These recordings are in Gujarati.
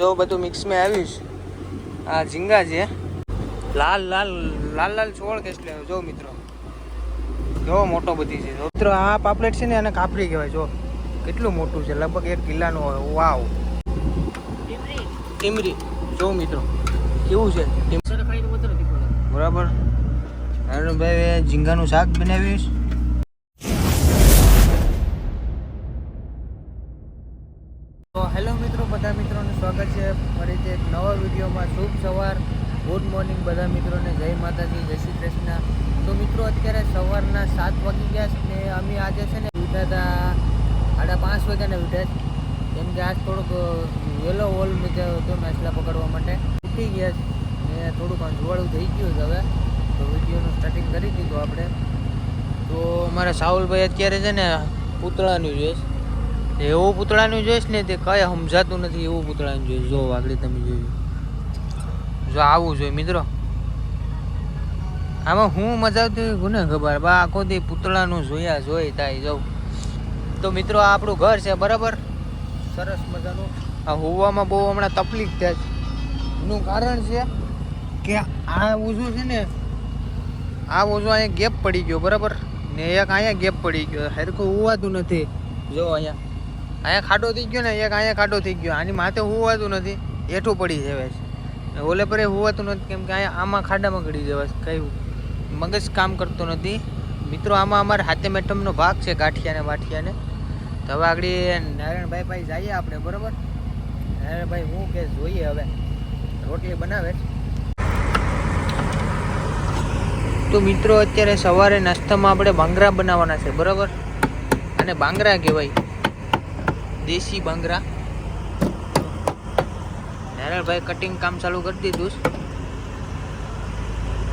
જો બધું મિક્સમાં આવ્યું છે. આ ઝીંગા છે. લાલ લાલ લાલ લાલ છોડ કેટલે જો મિત્રો. જો મોટો બધી છે. મિત્રો આ પાપલેટ છે ને એને કાપડી કહેવાય. જો કેટલું મોટું છે. લગભગ એક કિલ્લાનું હોય. વાવ. ટીમરી. જો મિત્રો કેવું છે? બરાબર. ભાઈ ઝીંગાનું શાક બનાવ્યું છે. નવા વિડીયોમાં શુભ સવાર. ગુડ મોર્નિંગ બધા મિત્રોને. જય માતાજી, જય શ્રી કૃષ્ણ. તો મિત્રો, અત્યારે સવારના સાત વાગી ગયા છે ને અમે આજે છે ને ઉઠ્યા હતા સાડા પાંચ વાગ્યાને ઉઠ્યા કેમ કે આજ થોડુંક વહેલો વોલ મૂક્યો હતો મેસલા પકડવા માટે. ઉઠી ગયા છે. ને થોડુંક અંજવાળું થઈ ગયું છે હવે. તો વિડીયોનું સ્ટાર્ટિંગ કરી દીધું આપણે. તો અમારા સાહુલભાઈ અત્યારે છે ને પૂતળાનું જોઈશ એવું પૂતળાનું જોઈશ ને તે કઈ સમજાતું નથી એવું પૂતળાનું જોઈશ. જો આગળ તમે જોયું. જો આવું જોઈએ મિત્રો. આમાં હું મજા આવતી ગુને ખબર બા, આખો દી પૂતળાનું જોયા જોઈ થાય. જવું તો મિત્રો આ આપણું ઘર છે, બરાબર? સરસ મજાનું. આ હોવામાં બહુ હમણાં તકલીફ થાય છે. એનું કારણ છે કે આ ઓઝું છે ને, આ ઓઝું અહીંયા ગેપ પડી ગયો, બરાબર? ને એક અહીંયા ગેપ પડી ગયો. હરખું હોવાતું નથી. જો અહીંયા. અહીંયા ખાડો થઈ ગયો ને, એક અહીંયા ખાડો થઈ ગયો. આની માથે હોવાતું નથી. એઠું પડી જવાય છે. ઓલે પરે હોવાતું નથી, કેમ કે અહીંયા આમાં ખાડામાં ગળી જવાય કયું મગજ કામ કરતો નથી. મિત્રો, આમાં અમારે હાથે મેટમનો ભાગ છે ગાંઠિયાને વાઠિયાને તો હવે આગળ નારાયણભાઈ ભાઈ જઈએ આપણે, બરાબર? નારાયણભાઈ, હું કે જોઈએ હવે. રોટલી બનાવે. તો મિત્રો, અત્યારે સવારે નાસ્તામાં આપણે બાંગરા બનાવવાના છે, બરાબર? અને બાંગરા કહેવાય. દેશી બાંગરા. નારાયણભાઈ કટિંગ કામ ચાલુ કરી દીધું.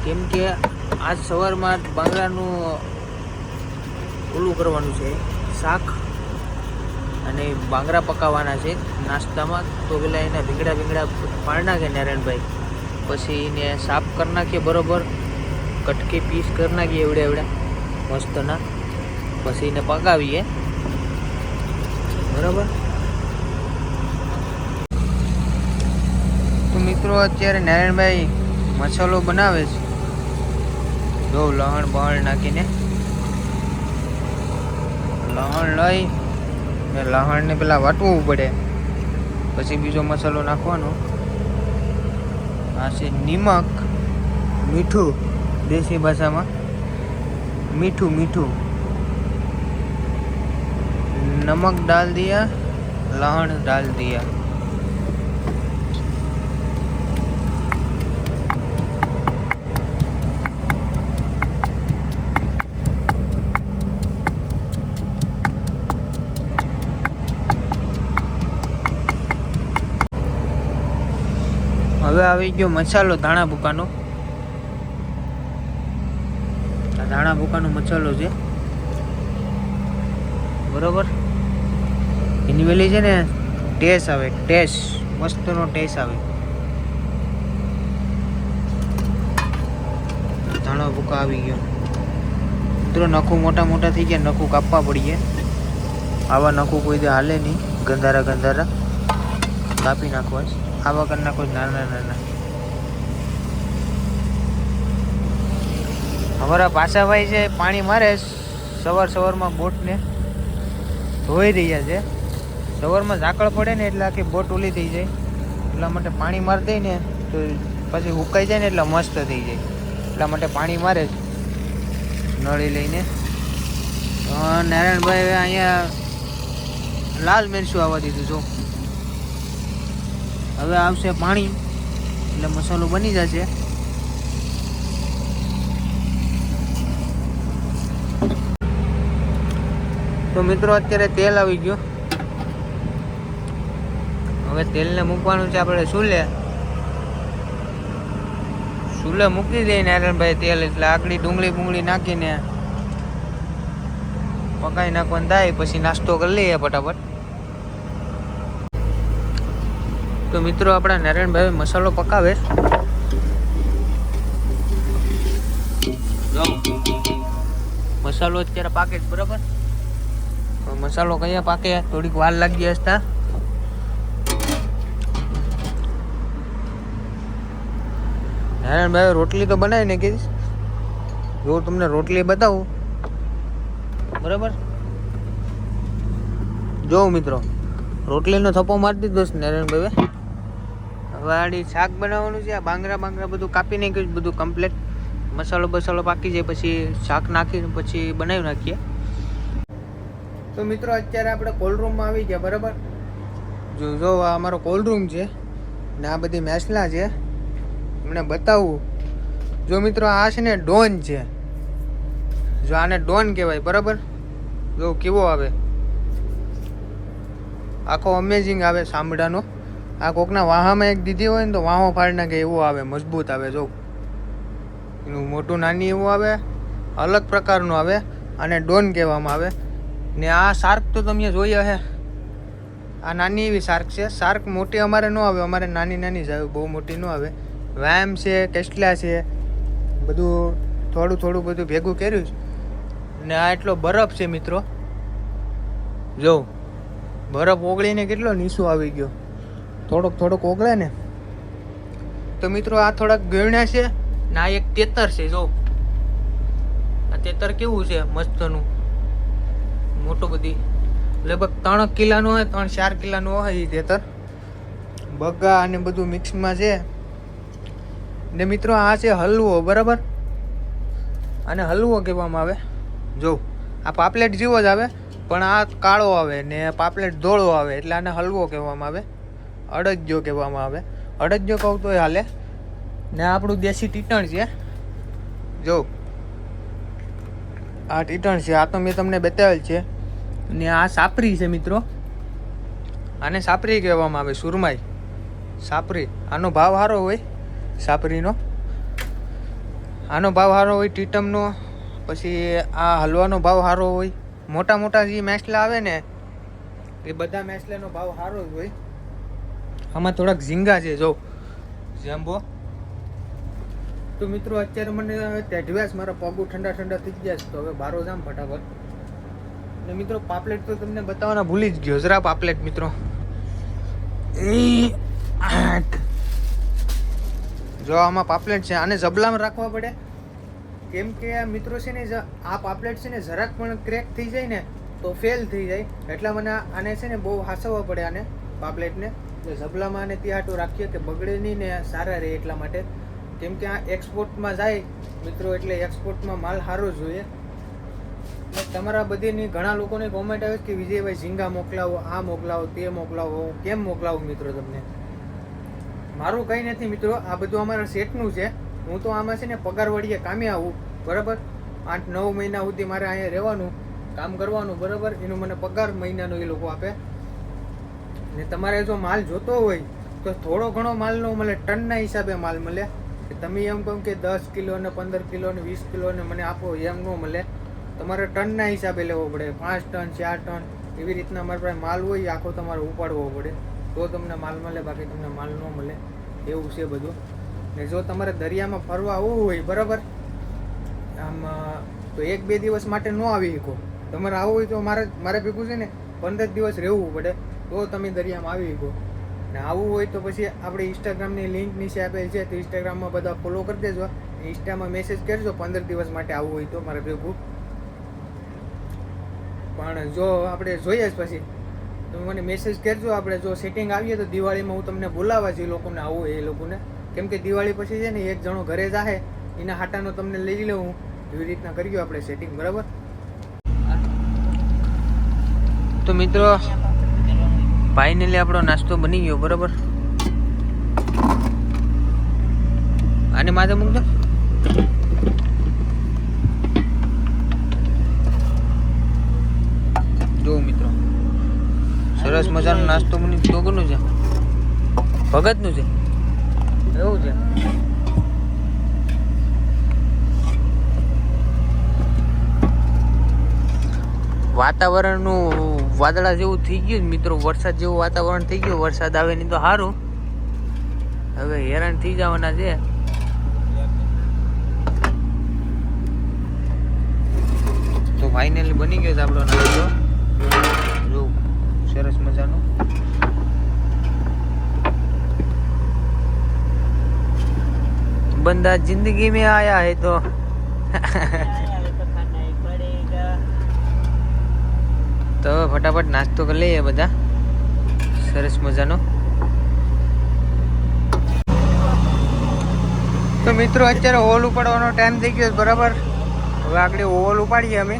કેમ કે આજ સવારમાં બાંગરાનું ઓલું કરવાનું છે, શાક અને બાંગરા પકાવવાના છે નાસ્તામાં. તો પેલા એના ભીંગડા ભીંગડા પાડી નાખે નારાયણભાઈ. પછી એને સાફ કરી નાખીએ બરોબર. કટકી પીસ કરી નાખીએ એવડે એવડે. મસ્તના. પછી એને પકાવીએ. બરાબર? તો મિત્રો અત્યારે નારાયણભાઈ મસાલો બનાવે છે. જો લહણ બહણ નાખીને. લહણ લઈ ને લહણને પેલા વાટવું પડે. પછી બીજો મસાલો નાખવાનો. આ છે નિમક. મીઠું. દેશી ભાષામાં. મીઠું મીઠું. नमक डाल दिया लहण डाल दिया હવે આવી ગયો મસાલો ધાણા ભૂકાનો આ ધાણા ભૂકાનો મસાલો છે બરોબર એની વેલી છે ને ટેસ આવે, ટેસ. મસ્તનો ટેસ આવે. ધાણા ભૂકા આવી ગયો. મિત્રો, નખું મોટા મોટા થઈ ગયા, નખું કાપવા પડીએ. આવા નખું કોઈ દે હાલે નહીં, ગંધારા ગંધારા. કાપી નાખવા આવા કરી નાખો નાના નાના. અમારા પાસાભાઈ છે, પાણી મારે, સવાર સવારમાં બોટને ધોઈ રહ્યા છે. સવારમાં ઝાકળ પડે ને એટલે આખી બોટ ઓલી થઈ જાય. એટલા માટે પાણી મારી દઈ ને તો પછી હુકાઈ જાય ને એટલે મસ્ત થઈ જાય. એટલા માટે પાણી મારે નળી લઈને. નારાયણભાઈ અહીંયા લાલ મિરચું આવવા દીધું, જો. હવે આવશે પાણી. એટલે મસાલો બની જશે. તો મિત્રો, અત્યારે તેલ આવી ગયું. હવે તેલને મૂકવાનું છે આપણે ચૂલે. ચૂલે મૂકી દઈએ નારાયણભાઈ તેલ, એટલે આકડી ડુંગળી બુંગળી નાખીને પકાઈ નાખવાનું થાય, પછી નાસ્તો કરી લઈએ ફટાફટ. તો મિત્રો, આપણા નારાયણભાઈ મસાલો પકાવે. મસાલો અત્યારે પાકે જ બરાબર? મસાલો કયા પાકે? થોડીક વાર લાગી હસતા નારાયણભાઈ રોટલી તો બનાવી ને કીધીશ જો તમને રોટલી બતાવું. બરાબર? જો મિત્રો, રોટલીનો થપ્પો મારી દીધો છે નારાયણભાઈ હવે આડી શાક બનાવવાનું છે, આ બાંગરા બાંગરા બધું કાપી નાખ્યું બધું કમ્પ્લેટ મસાલો બસાલો પાકી જાય, પછી શાક નાખીને પછી બનાવી નાખીએ. તો મિત્રો, અત્યારે આપણે કોલરૂમમાં આવી ગયા, બરાબર? જો જો, આ અમારો કોલરૂમ રૂમ છે ને આ બધી મેસલા છે. તમને બતાવું. જો મિત્રો, આ છે ને ડોન છે. જો આને ડોન કહેવાય, બરાબર? જો કેવો આવે? આખો અમેઝિંગ આવે સાંભળાનો. આ કોકના વાહામાં એક દીધી હોય ને તો વાહો ફાડી નાખે, એવું આવે, મજબૂત આવે, જો. એનું મોટું નાની એવું આવે, અલગ પ્રકારનું આવે અને ડોન કહેવામાં આવે. ને આ શાર્ક તો તમે જોઈ હશે. આ નાની એવી શાર્ક છે. શાર્ક મોટી અમારે ન આવે, અમારે નાની નાની જ આવે, બહુ મોટી ન આવે. વ્યાયામ છે કેસ્ટલા છે, બધું થોડું થોડું બધું ભેગું કર્યું છે. ને આ એટલો બરફ છે મિત્રો. જો, બરફ ઓગળીને કેટલો નીચો આવી ગયો. થોડોક થોડોક ઓગળે ને. તો મિત્રો આ થોડાક ગણ્યા છે ને આ એક તેતર છે, જો. આ તેતર કેવું છે મસ્તનું? મોટું બધી. લગભગ ત્રણ કિલ્લાનું હોય, ત્રણ ચાર કિલ્લાનું હોય એ તેતર. બગા અને બધું મિક્સમાં છે. ને મિત્રો, આ છે હલવો, બરાબર? આને હલવો કહેવામાં આવે. જો, આ પાપલેટ જેવો જ આવે, પણ આ કાળો આવે ને પાપલેટ ધોળો આવે, એટલે આને હલવો કહેવામાં આવે. અડજ્યો કહેવામાં આવે. અડજ્યો કહું તોય હાલે. ને આપણું દેશી ટીટણ છે. જો, આ ટીટણ છે, આ તો મેં તમને બતાવેલ છે. ને આ સાપરી છે મિત્રો. આને સાપરી કહેવામાં આવે, સુરમાઈ. સાપરી, આનો ભાવ સારો હોય. સાપરીનો. આનો ભાવ સારો હોય ટીટમનો, પછી આ હલવાનો ભાવ સારો હોય. મોટા મોટા જે મેસલા આવે ને, એ બધા મેસલાનો ભાવ સારો હોય. આમાં થોડાક ઝીંગા છે, જો. જાંબો. તો મિત્રો, અત્યારે મને ટેઢવ્યાસ મારા પગો ઠંડા ઠંડા થઈ ગયા છે, તો હવે બારો જામ ફટાફટ. ને મિત્રો, પાપલેટ તો તમને બતાવવાના ભૂલી જ ગયો. જરા પાપલેટ, મિત્રો. આઠ. જો આમાં પાપલેટ છે, આને જબલામાં રાખવા પડે? કેમ કે આ મિત્રો છે ને આ પાપલેટ છે ને, જરાક પણ ક્રેક થઈ જાય ને, તો ફેલ થઈ જાય. એટલા મને આને છે ને બહુ હાસવવા પડે આને પાપલેટને. જબલામાં આને ત્યાં હાટું રાખીએ કે બગડે નહીં ને સારા રહે એટલા માટે. કેમ કે આ એક્સપોર્ટમાં જાય મિત્રો, એટલે એક્સપોર્ટમાં માલ સારો જોઈએ. તમારા બધીની ઘણા લોકોને કોમેન્ટ આવે કે, વિજયભાઈ, ઝીંગા મોકલાવો, આ મોકલાવો, તે મોકલાવો કેમ મોકલાવું મિત્રો તમને? મારું કંઈ નથી મિત્રો, આ બધું અમારા સેટનું છે. હું તો આમાં છે ને પગાર વળીએ કામે આવું, બરાબર? આઠ નવ મહિના સુધી મારે અહીંયા રહેવાનું, કામ કરવાનું, બરાબર? એનો મને પગાર મહિનાનો એ લોકો આપે. ને તમારે જો માલ જોતો હોય, તો થોડો ઘણો માલનો મળે ટનના હિસાબે માલ મળે. કે તમે એમ કહો કે દસ કિલો ને પંદર કિલો ને વીસ કિલો ને મને આપો, એમ ન મળે. તમારે ટનના હિસાબે લેવો પડે. પાંચ ટન, ચાર ટન, એવી રીતના અમારી પાસે માલ હોય, આખો તમારે ઉપાડવો પડે. તો તમને માલ મળે, બાકી તમને માલ ન મળે. એવું છે બધું. ને જો તમારે દરિયામાં ફરવા આવવું હોય, બરાબર? આમ તો એક બે દિવસ માટે ન આવી શકો. તમારે આવવું હોય તો મારે મારે ભેગું છે ને, પંદર દિવસ રહેવું પડે. તો તમે દરિયામાં આવી શકો. ને આવવું હોય તો પછી આપણે ઇન્સ્ટાગ્રામની લિંક નીચે આપેલ છે, તો ઇન્સ્ટાગ્રામમાં બધા ફોલો કરી દેજો. ઇન્સ્ટામાં મેસેજ કરજો, પંદર દિવસ માટે આવવું હોય તો મારે ભેગું. પણ જો આપણે જોઈએ જ પછી તમે મને મેસેજ કરજો. આપણે જો સેટિંગ આવીએ તો દિવાળીમાં હું તમને બોલાવવા એ લોકોને આવું એ લોકોને. કેમ કે દિવાળી પછી છે ને એક જણો ઘરે જાહે, એના હાટાનો તમને લઈ લઉં એવી રીતના કરીએ આપણે સેટિંગ બરાબર? તો મિત્રો ભાઈને લે આપણો નાસ્તો બની ગયો, બરાબર? આને માથે મૂકજો જો મિત્રો સરસ મજાનો નાસ્તો મને તો છે? ભગતનું છે? એવું છે? વાતાવરણનું વાદળા જેવું થઈ ગયું મિત્રો. વરસાદ જેવું વાતાવરણ થઈ ગયું. વરસાદ આવે નહીં તો સારું હવે હેરાન થઈ જવાના છે. તો ફાઇનલી બની ગયો છે આપણો નાસ્તો. સરસ મજાનું. બંદા જિંદગી મેં આયા હે તો. તો ફટાફટ નાસ્તો કરી લઈએ બધા. સરસ મજાનો. તો મિત્રો, અત્યારે હોલ ઉપાડવાનો ટાઈમ થઈ ગયો બરાબર? હવે આગળ હોલ ઉપાડીએ અમે.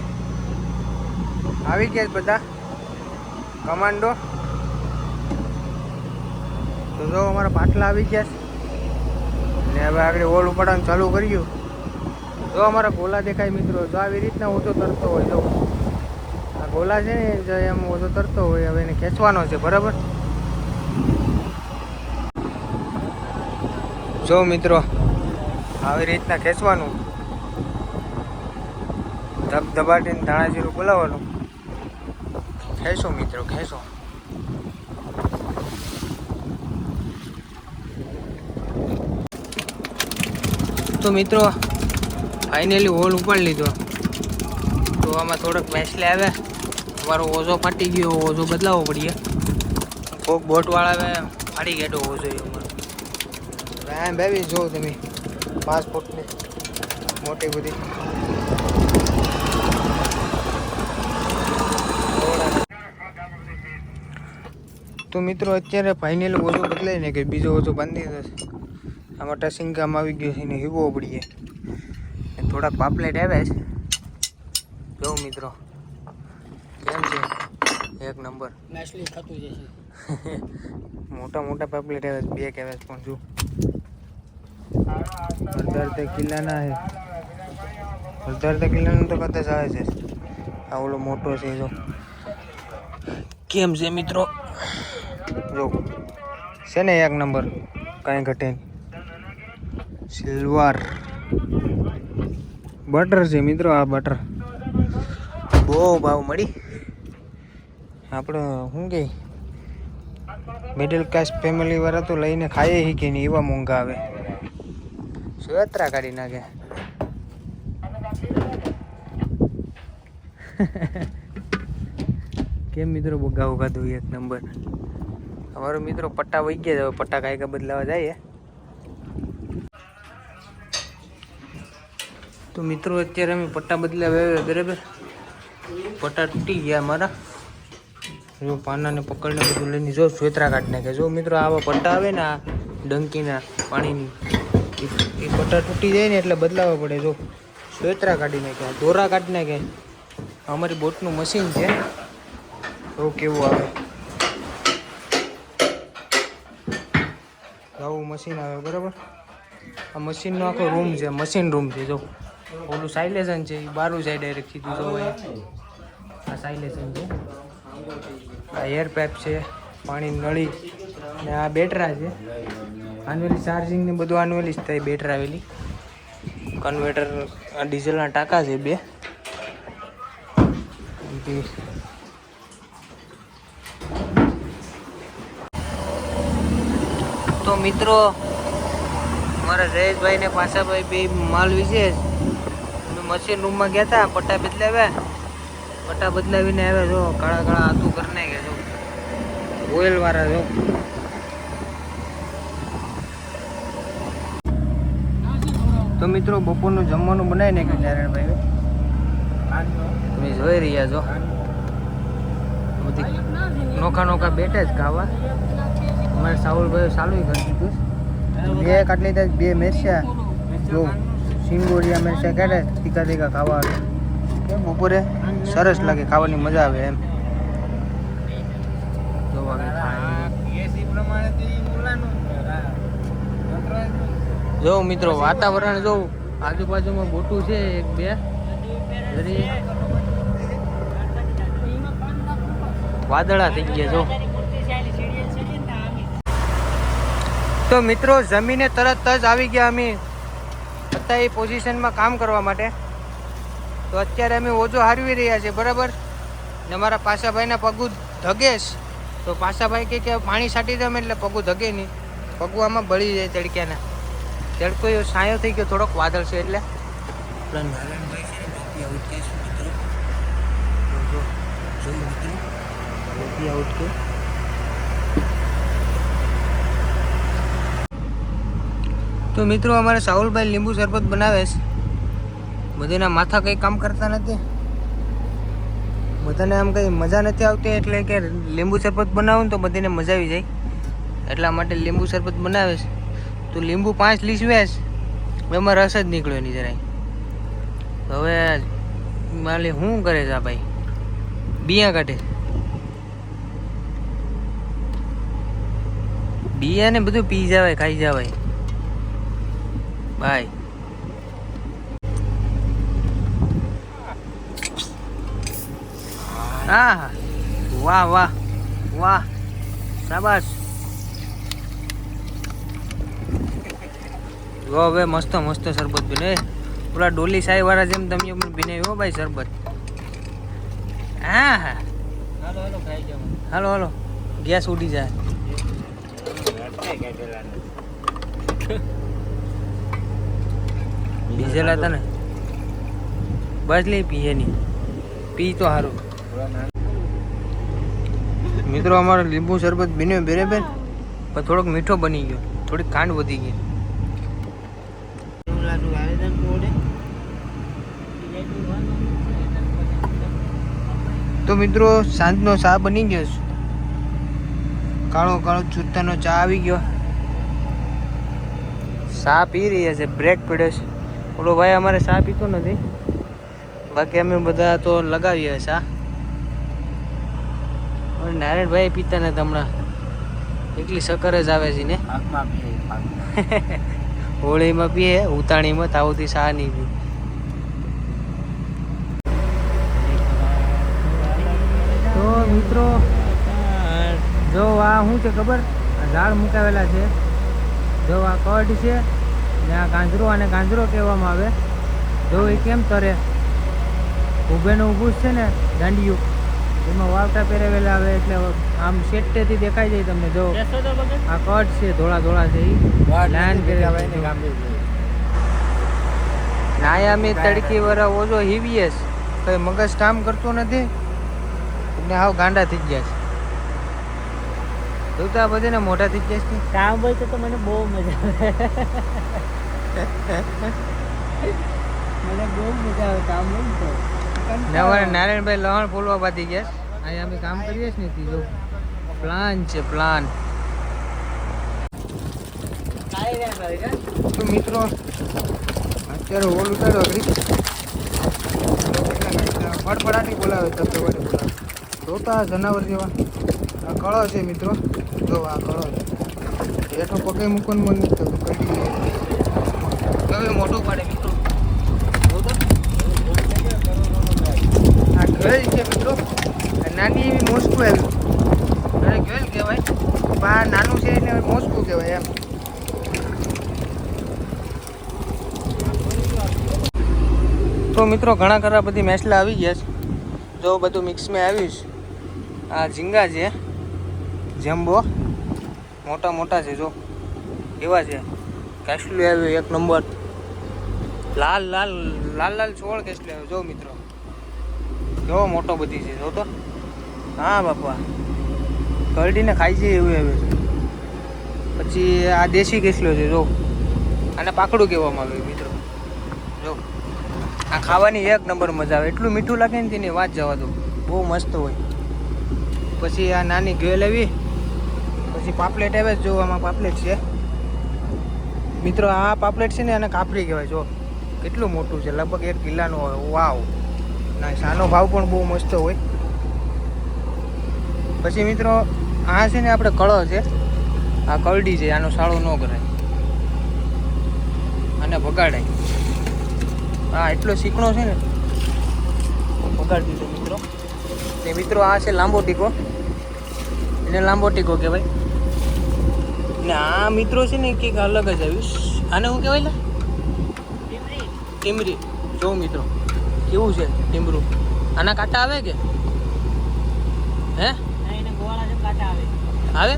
આવી ગયા બધા. કમાન્ડો. તો જો અમારા પાટલા આવી ગયા ને હવે આગળ ઓલ ઉપાડવાનું ચાલુ કર્યું. જો અમારા ગોલા દેખાય મિત્રો, જો આવી રીતના ઓછો તરતો હોય જો આ ગોલા છે ને, જો એમ ઓછો તરતો હોય, હવે એને ખેંચવાનો છે, બરાબર? જો મિત્રો, આવી રીતના ખેંચવાનું. ધબ ધબાટીને ધાણાજીરું બોલાવવાનું. ખેંચો મિત્રો ખેંચો તો મિત્રો ફાઇનલી હોલ ઉપર લીધો. તો આમાં થોડોક મેસલે આવે. અમારો ઓઝો ફાટી ગયો ઓઝો બદલાવવો પડીએ. કોક બોટવાળા ફાડી ગયો ઓઝો એમાં એમ બેબી, જો તમે પાસપોર્ટની મોટી બધી તો મિત્રો અત્યારે ફાઇનલ ઓછો બદલાય ને કે બીજો ઓછો બાંધી દેશે આ આમાં ટસિંગ કામ આવી ગયો છે એને હીવો ઉપડીએ ને થોડાક પાપલેટ આવ્યા છે. જો મિત્રો કેમ છે? એક નંબર. મોટા મોટા પાપલેટ આવ્યા છે બે કહેવાય પણ જો. હળદર તે કિલ્લાના છે. હળદર તે કિલ્લાનું તો કદાચ આવે છે. આ ઓલો મોટો છે જો. કેમ છે મિત્રો? જો છે ને એક નંબર? કાંઈ ઘટે સિલ્વર. બટર છે મિત્રો આ બટર. બહુ ભાવ મળી. આપણે શું કે મિડલ ક્લાસ ફેમિલી વાળા તો લઈને ખાઈએ હી કે નહીં એવા મોંઘા આવે. સુયાત્રા કાઢી નાખે. કેમ મિત્રો બગાવ ખાધું એક નંબર? અમારો મિત્રો પટ્ટા વહી ગયા હવે પટ્ટા કાંઈ બદલાવા જાય તો મિત્રો, અત્યારે અમે પટ્ટા બદલાવા આવ્યા બરાબર? પટ્ટા તૂટી ગયા અમારા. જો પાનાને પકડને બધું લઈને જો સ્વેતરા કાઢી નાખે જો મિત્રો, આવા પટ્ટા આવે ને આ ડંકીના પાણીની, એ- પટ્ટા તૂટી જાય ને એટલે બદલાવવા પડે. જો સ્વેતરા કાઢી નાખે દોરા કાઢી નાખે અમારી બોટનું મશીન છે. જો કેવું આવે? આવું મશીન આવે, બરાબર? આ મશીનનો આખો રૂમ છે મશીન રૂમ છે, જો. ઓલું સાયલેશન છે એ બારું જાય ડાયરેક્ટ સીધું જો આ સાયલેશન છે. આ એર પાઇપ છે, પાણી નળી, ને આ બેટરા છે. આનવેલી ચાર્જિંગ ને બધું આનવેલી જ થાય બેટરા આવેલી કન્વર્ટર ડીઝલના ટાંકા છે બે પછી તો મિત્રો મારા જયેશભાઈ ને પાછાભાઈ બે માલ વિશે અમે મશીન રૂમમાં ગયા હતા પટ્ટા બદલાવ્યા. પટ્ટા બદલાવીને આવ્યા, જો, કાળા કાળા હાથું કરીને ગયા જો ઓઇલ વાળા જો. તો મિત્રો, બપોરનું જમવાનું બનાવી નાખ્યું નારાયણભાઈ તમે જોઈ રહ્યા છો. નોખા નોખા બેઠા જ ખાવા. અમારે સાહુલભાઈ ચાલુ કરી દીધું બે કાટ લીધા બે મેરસા જો સિંગોરિયા મેરસા કાઢે, તીખા તીખા ખાવા બપોરે? સરસ લાગે, ખાવાની મજા આવે એમ. જો મિત્રો, વાતાવરણ જો આજુબાજુમાં બોટું છે, એક બે. વાદળા થઈ ગયા, જો. તો મિત્રો જમીને તરત જ આવી ગયા અમે. અત્યારે એ પોઝિશનમાં કામ કરવા માટે. તો અત્યારે અમે ઓછો હારવી રહ્યા છીએ બરાબર? ને અમારા પાસાભાઈના પગું ધગેશ. તો પાસાભાઈ કહે કે પાણી છાંટી દે એટલે પગું ધગે નહીં. પગું આમાં બળી જાય તડક્યાના તડકો એવો સાયો થઈ ગયો થોડોક વાદળ છે એટલે નારાયણભાઈ છે ને ટોપી આઉટ કે છે મિત્રો જો જો મિત્રો ટોપી આઉટ કે તો મિત્રો અમારે સાહુલભાઈ લીંબુ શરબત બનાવે છે. બધાના માથા કંઈ કામ કરતા નથી. બધાને આમ કંઈ મજા નથી આવતી એટલે કે લીંબુ શરબત બનાવું ને તો બધાને મજા આવી જાય. એટલા માટે લીંબુ શરબત બનાવે છે. તો લીંબુ પાંચ લીસવે છે એમાં રસ જ નીકળ્યો નહીં જરાય. હવે માલી શું કરે છે આ ભાઈ? બિયા કાઢે બિયા ને બધું પી જવાય, ખાઈ જવાય. ભાઈ હા વાહ વાહ વાહ. શાબાશ. જો હવે મસ્ત મસ્ત શરબત બને પેલા ડોલી સાઈ વાળા જેમ તમે પણ બનાવ્યો હો ભાઈ શરબત. હા હા. હાલો હાલો ખાઈ હાલો હાલો. ગેસ ઉડી જાય. બીજેલા હતા ને બસ લઈ પીએ નહીં પી તો સારું મિત્રો, અમારો લીંબુ શરબત બન્યો બરાબર? પણ થોડોક મીઠો બની ગયો. થોડીક ખાંડ વધી ગઈ. તો મિત્રો, સાંજનો ચા બની ગયો છે. કાળો કાળો ચૂતાનો ચા આવી ગયો. ચા પી રહ્યા છે. બ્રેક પડ્યો છે. ઓલો ભાઈ અમારે ચા પીતો નથી. બાકી અમે બધા તો લગાવીએ ચા. નારાયણભાઈ પીતા નથી હમણાં. એટલી સકર જ આવે છે ને. હોળીમાં પીએ ઉતાણીમાં તાવથી ચા નહીં પીએ. તો મિત્રો જો આ શું છે ખબર? આ ઝાડ મુકાવેલા છે. જો આ કડ છે ને ગાંજરો અને ગાંજરો કહેવામાં આવે જો એ કેમ તરે? ઊભેનું ઊભું જ છે ને દાંડિયું. એમાં વાવટા પહેરેલા આવે એટલે આમ શેટેથી દેખાઈ જાય તમને જો. આ કટ છે ધોળા ધોળા છે લાઈન પહેરેલા નાયા મેં તડકી વરા ઓજો હિવીએસ કઈ મગજ કામ કરતો નથી. ને હાવ ગાંડા થઈ ગયા છે. તું તો આ બધાને મોટા થઈ ગયા છે. કામ હોય તો મને બહુ મજા આવે. મને બહુ મજા આવે કામ તો. નારાયણભાઈ લહણ ફૂલવા પાતી ગયા અહીંયા અમે કામ કરીએ છીએ ને જો. પ્લાન છે પ્લાન? તો મિત્રો અત્યારે હોલ ઉતાર્યો અઘરી ફટફડાટી બોલાવે તત્વ બોલાવે. જોતા જનાવર જેવા. આ કળો છે મિત્રો. જો આ કળો છે. હેઠો પગે મૂકવાનું મન નથી થતું કઈ હવે મોટું પડે મિત્રો. આ ગવેલ છે મિત્રો. નાની એવી મોસ્કું આવી અને ગવેલ કહેવાય. પણ આ નાનું છે એને મોસ્કું કહેવાય એમ. તો મિત્રો ઘણા ખરા બધી મેસલા આવી ગયા છે. જો બધું મિક્સમાં આવ્યું છે. આ ઝીંગા છે. જેમ્બો. મોટા મોટા છે, જો. એવા છે. કેસલું આવ્યું એક નંબર લાલ લાલ લાલ લાલ છોડ કેસલું આવ્યું જો મિત્રો. જો મોટો બધી છે જો તો હા, બાપા. કરડીને ખાઈ છે એવું આવ્યું છે. પછી આ દેશી કેસલો છે, જો. આને પાકડું કહેવામાં આવે મિત્રો. જો. આ ખાવાની એક નંબર મજા આવે. એટલું મીઠું લાગે ને તેની વાત જવા દો. બહુ મસ્ત હોય. પછી આ નાની ઘેલ આવી. પછી પાપલેટ આવે જો આમાં પાપલેટ છે. મિત્રો, આ પાપલેટ છે ને એને કાપરી કહેવાય, જો. કેટલું મોટું છે? લગભગ એક કિલ્લાનું હોય. વાવ. ના, શાનો ભાવ પણ બહુ મસ્ત હોય. પછી મિત્રો, આ છે ને આપણે કળો છે. આ કલડી છે, આનો સાળો ન કરાય. આને ભગાડાય હા એટલો શીકણો છે ને. ભગાડ દીધો મિત્રો. ને મિત્રો, આ છે લાંબો ટીકો. એને લાંબો ટીકો કહેવાય. ને આ મિત્રો છે ને કંઈક અલગ જ આવ્યું. આને હું કહેવાય ટીમરી. જો મિત્રો કેવું છે ટીમરું? આના કાંટા આવે કે? હે? આવે. આવે?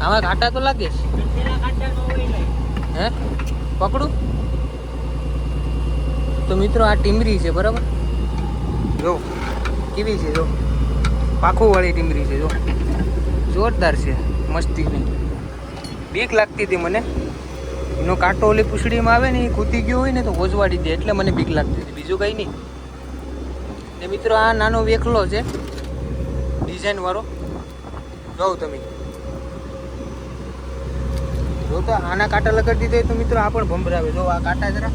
આમાં કાંટા તો લાગે. હે? પકડું? તો મિત્રો આ ટીમરી છે બરાબર? જો કેવી છે જો? પાખું વાળી ટીમરી છે જો. જોરદાર છે મસ્તી નહીં બીક લાગતી હતી મને. એનો કાંટો ઓલી પૂછડીમાં આવે ને એ કૂદી ગયો હોય ને તો ઓજવાડી દે. એટલે મને બીક લાગતી હતી. બીજું કંઈ નહીં. ને મિત્રો, આ નાનો વેખલો છે ડિઝાઇન વાળો. જોઉં તમે. જો તો આના કાંટા લગાડી દીધા તો મિત્રો, આ પણ ભંભરાવે. જો આ કાંટા જરા.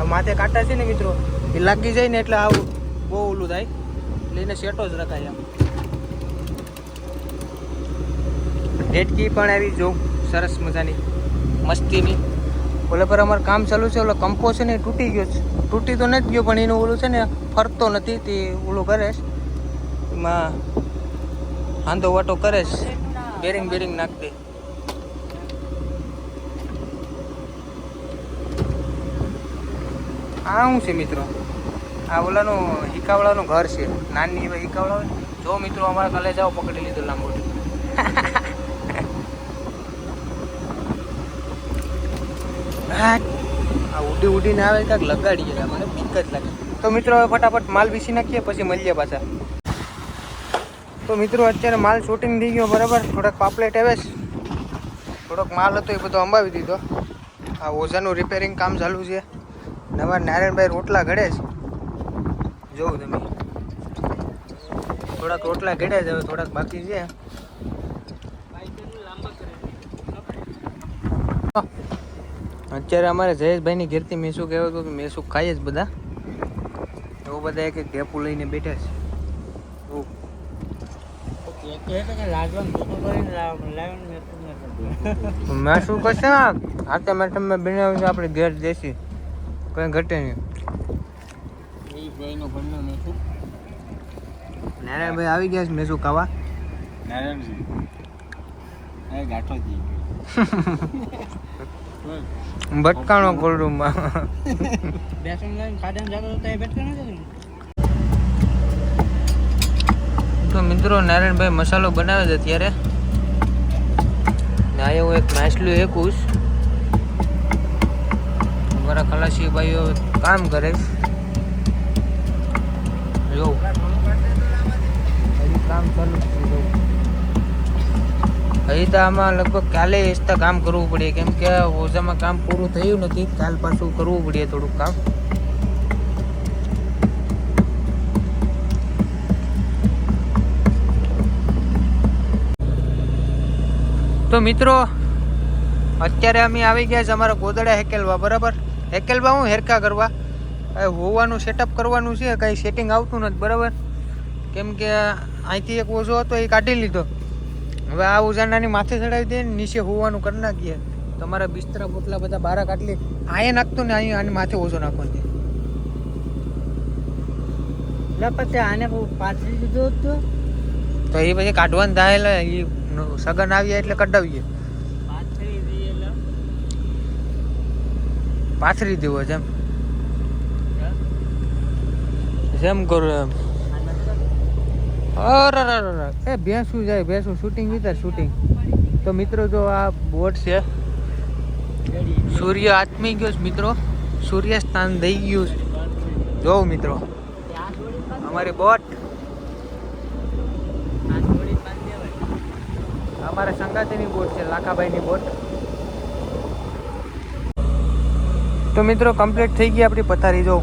આ માથે કાંટા છે ને મિત્રો, એ લાગી જાય ને એટલે આવું બહુ ઓલું થાય. એટલે એને સેટો જ રખાય આમ ડેટકી પણ આવી, જો, સરસ મજાની. મસ્તીની ઓલે પર અમારું કામ ચાલુ છે, ઓલો કંપો છે ને તૂટી ગયો છે. તૂટી તો નથી ગયો, પણ એનું ઓલું છે ને, ફરતો નથી, તે ઓલું કરે એમાં હાંધો વાટો કરે બેરિંગ બેરિંગ નાખતી. આ શું છે મિત્રો? આ ઓલાનું હિકાવળાનું ઘર છે. નાની એવા હિકાવળા હોય જો મિત્રો અમારા કલે જાઓ, પકડી લીધું લાંબો. આ ઉડી ઉડીને આવે કાંક લગાડીએ મને બીક જ લાગે. તો મિત્રો, હવે ફટાફટ માલ વીસી નાખીએ, પછી મળીએ પાછા. તો મિત્રો, અત્યારે માલ શૂટિંગ થઈ ગયો, બરાબર? થોડાક પાપલેટ આવે છે. થોડોક માલ હતો, એ બધો અંબાવી દીધો. આ ઓઝાનું રિપેરિંગ કામ ચાલુ છે. નવા નારાયણભાઈ રોટલા ઘડે છે. જોઉં તમે. થોડાક રોટલા ઘડ્યા છે, હવે થોડાક બાકી છે. અત્યારે અમારે જયેશભાઈની ઘેરથી મેસું કહેવું હતું કે મેસું ખાઈએ જ બધા. એવું બધા એક એક ઢેપું લઈને બેઠા છે. એવું. મેં શું કરશે ને હાથે મેં તમે બનાવ્યું છે આપણે ઘેર દેશી. કંઈ ઘટે નહીં. નારાયણભાઈ આવી ગયા છે મેસું ખાવા. ભટકાણો કોલરૂમમાં તો મિત્રો નારાયણભાઈ મસાલો બનાવે છે ત્યારે ને આવ્યો હું એક માછલું એકુશ મારા ખલાસી ભાઈઓ કામ કરે જો. કામ ચાલુ આમાં લગભગ કાલે એસતા કામ કરવું પડે. કેમ કે ઓઝામાં કામ પૂરું થયું નથી, કાલ પાછું કરવું પડે થોડુંક કામ. તો મિત્રો, અત્યારે અમે આવી ગયા છે અમારા ગોદડા હેકેલવા, બરાબર? હેકેલવા હું? હેરકા કરવા. હવે હોવાનું સેટઅપ કરવાનું છે, કાંઈ સેટિંગ આવતું નથી, બરાબર? કેમ કે અહીંથી એક ઓઝો હતો, એ કાઢી લીધો. હવે આ ઉઝાંડાની માથે ચડાવી દે નીચે હોવાનું કરી નાખીએ. તમારા બિસ્તરા પોટલા બધા બારા કાઢલી આયે નાખતો ને અહીં આની માથે ઓછો નાખવાનો આને પાછળ દીધો હતો તો એ પછી કાઢવાનું થાય એટલે એ સગન આવીએ એટલે કઢાવીએ. પાથરી દેવો છે એમ જેમ કરો એમ. એ ભેંસું જાય, ભેંસું શૂટિંગ વિતર શૂટિંગ તો મિત્રો જો આ બોટ છે, સૂર્ય આત્મી ગયો છે મિત્રો. સૂર્ય સ્થાન દઈ ગયું છે. જોઉં મિત્રો, અમારી બોટ. અમારા સંગાતીની બોટ છે, લાખાભાઈની બોટ. તો મિત્રો કમ્પ્લીટ થઈ ગઈ આપણી પથારી, જો.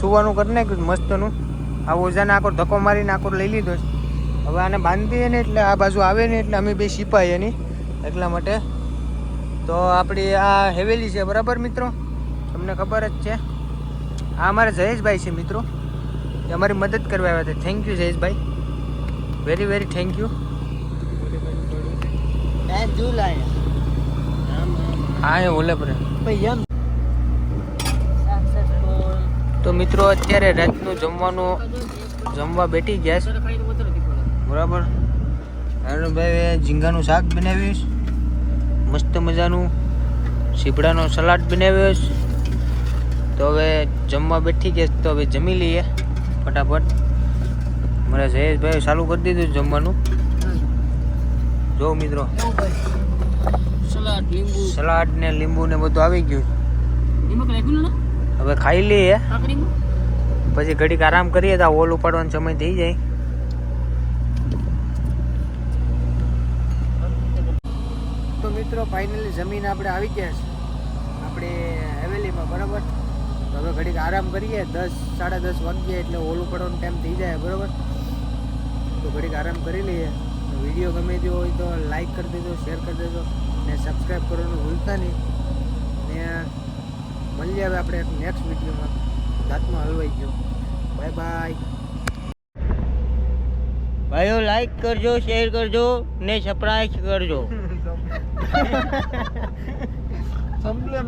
સુવાનું કરી નાખ્યું મસ્તનું. આ ઓઝાને આખો ધક્કો મારીને આખો લઈ લીધો છે. હવે આને બાંધીએ ને એટલે આ બાજુ આવે ને એટલે અમે બે સિપાઈ એની એટલા માટે. તો આપણી આ હેવેલી છે બરાબર મિત્રો? તમને ખબર જ છે. આ અમારા જયેશભાઈ છે મિત્રો. એ અમારી મદદ કરવા આવ્યા હતા. થેન્ક યુ જયેશભાઈ. વેરી વેરી થેન્ક યુ હા એ ઓલે પર. તો મિત્રો અત્યારે રાતનું જમવાનું જમવા બેઠી ગયા છે. બરાબર? ભાઈ ઝીંગાનું શાક બનાવ્યું છે. મસ્ત મજાનું સીપડાનો સલાડ બનાવ્યો છે. તો હવે જમવા બેઠી ગયા તો હવે જમી લઈએ ફટાફટ. મારા જયેશભાઈ ચાલુ કરી દીધું જમવાનું. જો મિત્રો સલાડ લીંબુ. સલાડ ને લીંબુ ને બધું આવી ગયું હવે ખાઈ લઈએ. પછી ઘડીક આરામ કરીએ તો ઓલ ઉપાડવાનો સમય થઈ જાય. તો મિત્રો ફાઇનલી જમીન આપણે આવી ગયા છે. આપણે હવેલીમાં બરાબર? તો હવે ઘડીક આરામ કરીએ. દસ સાડા દસ વાગ્યા એટલે ઓલ ઉપાડવાનો ટાઈમ થઈ જાય બરાબર? તો ઘડીક આરામ કરી લઈએ. વીડિયો ગમે તે હોય તો લાઈક કરી દેજો શેર કરી દેજો. ને સબસ્ક્રાઈબ કરવાનું ભૂલતા નહીં. ને મળીએ હવે આપણે નેક્સ્ટ વિડીયોમાં દાંતમાં હલવાઈ ગયો. બાય બાય ભાઈઓ લાઈક કરજો શેર કરજો ને સપ્રાઈઝ કરજો.